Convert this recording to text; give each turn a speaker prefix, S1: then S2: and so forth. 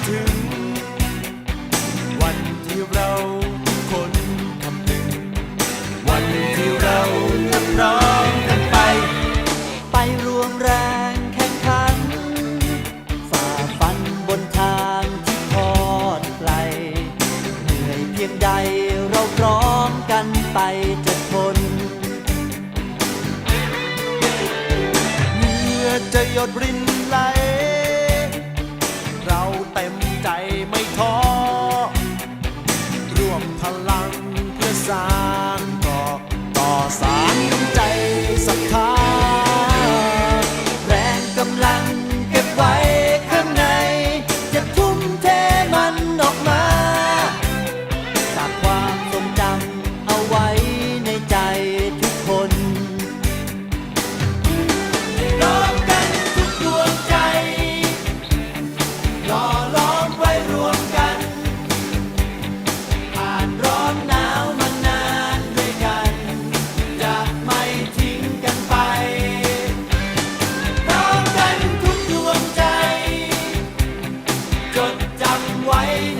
S1: ถึง วันที่เราคนคำนึง วันที่เรา
S2: นัร้องกันไป ไปรวมแรงแข่งขัน ฝ่าฟันบนทางที่ทอดไกล เหนื่อยเพียงใดเราพร้อมกันไปจะทนเม
S1: ื่อจะหยดรินไหล เราเต็มใจ
S2: Why?